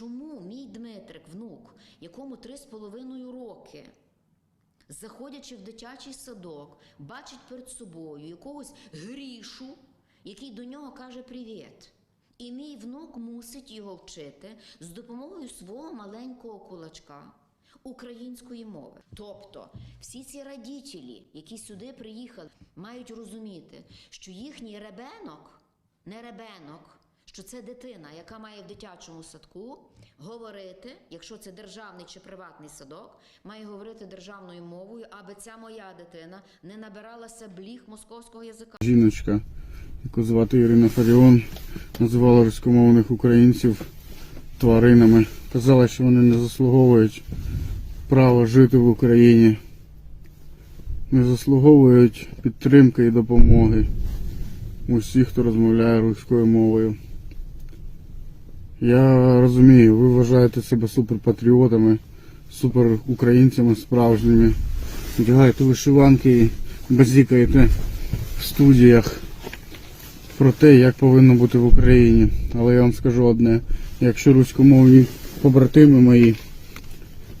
Чому мій Дмитрик, внук, якому три з половиною роки, заходячи в дитячий садок, бачить перед собою якогось грішу, який до нього каже привіт. І мій внук мусить його вчити з допомогою свого маленького кулачка української мови. Тобто всі ці радітелі, які сюди приїхали, мають розуміти, що їхній ребенок не ребенок, що це дитина, яка має в дитячому садку говорити, якщо це державний чи приватний садок, має говорити державною мовою, аби ця моя дитина не набиралася бліг московського язика. Жіночка, яку звати Ірина Фаріон, називала руськомовних українців тваринами. Казала, що вони не заслуговують права жити в Україні, не заслуговують підтримки і допомоги усіх, хто розмовляє руською мовою. Я розумію, ви вважаєте себе суперпатріотами, суперукраїнцями справжніми. Вдягаєте вишиванки і базікаєте в студіях про те, як повинно бути в Україні. Але я вам скажу одне: якщо руськомовні побратими мої,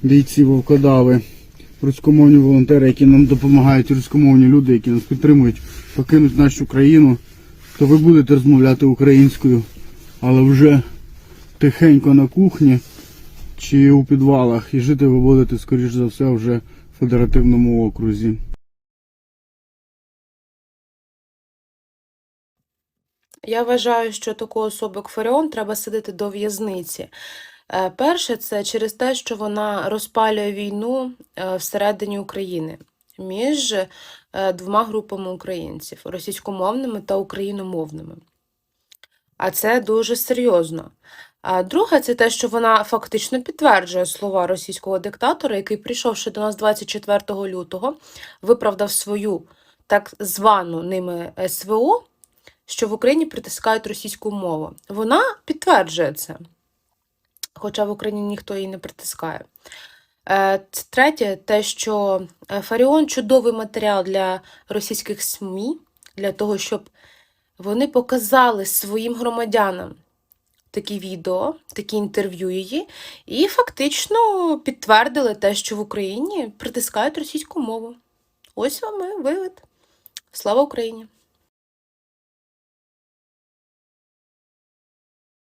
бійці вовкодави, руськомовні волонтери, які нам допомагають, руськомовні люди, які нас підтримують, покинуть нашу країну, то ви будете розмовляти українською, але вже тихенько на кухні чи у підвалах, і жити ви будете, скоріш за все, вже в федеративному окрузі. Я вважаю, що таку особу, як Фаріон, треба садити до в'язниці. Е, Перше, це через те, що вона розпалює війну е, всередині України між е, двома групами українців російськомовними та україномовними. А це дуже серйозно. А друге, це те, що вона фактично підтверджує слова російського диктатора, який, прийшовши до нас 24 лютого, виправдав свою так звану ними СВО, що в Україні притискають російську мову. Вона підтверджує це, хоча в Україні ніхто її не притискає. Е, Третє, те, що е, Фаріон чудовий матеріал для російських СМІ, для того, щоб вони показали своїм громадянам такі відео, такі інтерв'ю її, і фактично підтвердили те, що в Україні притискають російську мову. Ось вам і вивід. Слава Україні!